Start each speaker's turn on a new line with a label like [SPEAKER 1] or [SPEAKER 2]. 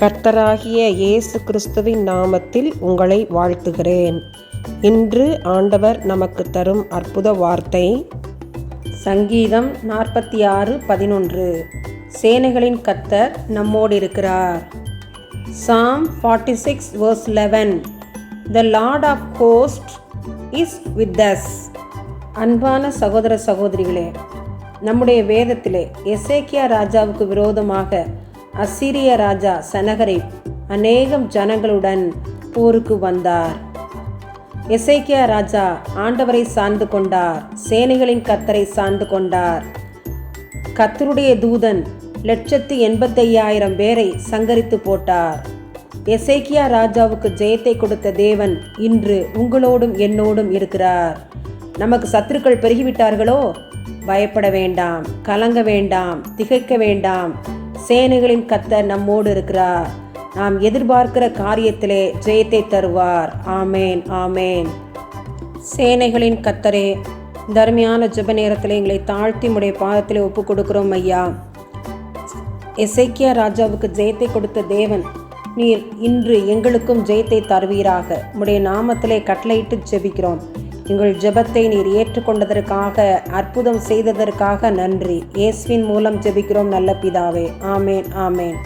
[SPEAKER 1] கர்த்தராகிய இயேசு கிறிஸ்துவின் நாமத்தில் உங்களை வாழ்த்துகிறேன். இன்று ஆண்டவர் நமக்கு தரும் அற்புத வார்த்தை சங்கீதம் நாற்பத்தி ஆறு பதினொன்று. சேனைகளின் கத்தர் நம்மோடு இருக்கிறார் psalm forty six verse eleven the Lord of cost is with us அன்பான சகோதர சகோதரிகளே நம்முடைய வேதத்திலே எசேக்கியா ராஜாவுக்கு விரோதமாக அசிரிய ராஜா சனகரை அநேகம் ஜனங்களுடன் போருக்கு வந்தார். எசைக்கியா ராஜா ஆண்டவரை சார்ந்து கொண்டார். சேனைகளின் கத்தரை சார்ந்து கொண்டார். கத்தருடைய தூதன் லட்சத்து எண்பத்தையாயிரம் பேரை சங்கரித்து போட்டார். எசைக்கியா ராஜாவுக்கு ஜெயத்தை கொடுத்த தேவன் இன்று உங்களோடும் என்னோடும் இருக்கிறார். நமக்கு சத்துருக்கள் பெருகிவிட்டார்களோ? பயப்பட வேண்டாம் கலங்க வேண்டாம் திகைக்க வேண்டாம். சேனைகளின் கத்தர் நம்மோடு இருக்கிறார். நாம் எதிர்பார்க்கிற காரியத்திலே ஜெயத்தை தருவார். ஆமேன் ஆமேன். சேனைகளின் கத்தரே தர்மியான ஜெப நேரத்தில் எங்களை தாழ்த்தி உடைய பாதத்தில் ஒப்பு கொடுக்கிறோம் ஐயா. எசைக்கியா ராஜாவுக்கு ஜெயத்தை கொடுத்த தேவன் நீர் இன்று எங்களுக்கும் ஜெயத்தை தருவீராக. உடைய நாமத்திலே கட்டளையிட்டு ஜெபிக்கிறோம். எங்கள் ஜெபத்தை நீர் ஏற்றுக்கொண்டதற்காக அற்புதம் செய்ததற்காக நன்றி. இயேசுவின் மூலம் ஜெபிக்கிறோம் நல்ல பிதாவே. ஆமேன் ஆமேன்.